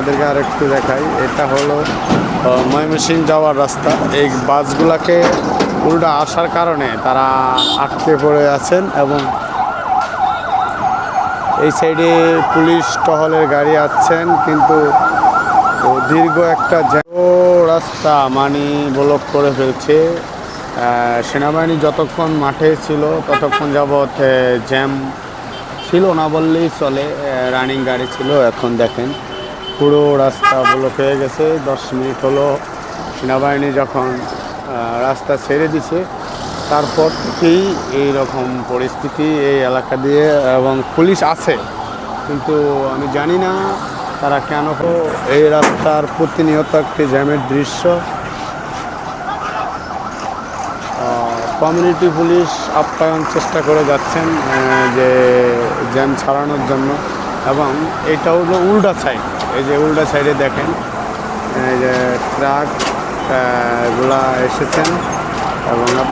আপনাদেরকে আর একটু দেখাই। এটা হলো ময়মনসিং যাওয়ার রাস্তা। এই বাসগুলাকে উল্টা আসার কারণে তারা আটকে পড়ে আছেন এবং এই সাইডে পুলিশ টহলের গাড়ি আসছেন কিন্তু দীর্ঘ একটা রাস্তা মানি ব্লক করে ফেলছে। সেনাবাহিনী যতক্ষণ মাঠে ছিল, ততক্ষণ যাবৎ জ্যাম ছিল না বললেই চলে রানিং গাড়ি ছিল, এখন দেখেন। পুরো রাস্তা ব্লক হয়ে গেছে। দশ মিনিট হলো সেনাবাহিনী যখন রাস্তা ছেড়ে দিছে, তারপর থেকেই এই রকম পরিস্থিতি এই এলাকা দিয়ে এবং পুলিশ আছে। কিন্তু আমি জানি না তারা কেন এই রাস্তার প্রতিনিয়ত একটি জ্যামের দৃশ্য। কমিউনিটি পুলিশ আপ্যায়ন চেষ্টা করে যাচ্ছেন যে জ্যাম ছাড়ানোর জন্য এবং এটা হলো উল্টা সাইড এই যে উল্টা সাইডে দেখেন এই যে ট্রাকগুলা এসেছেন এবং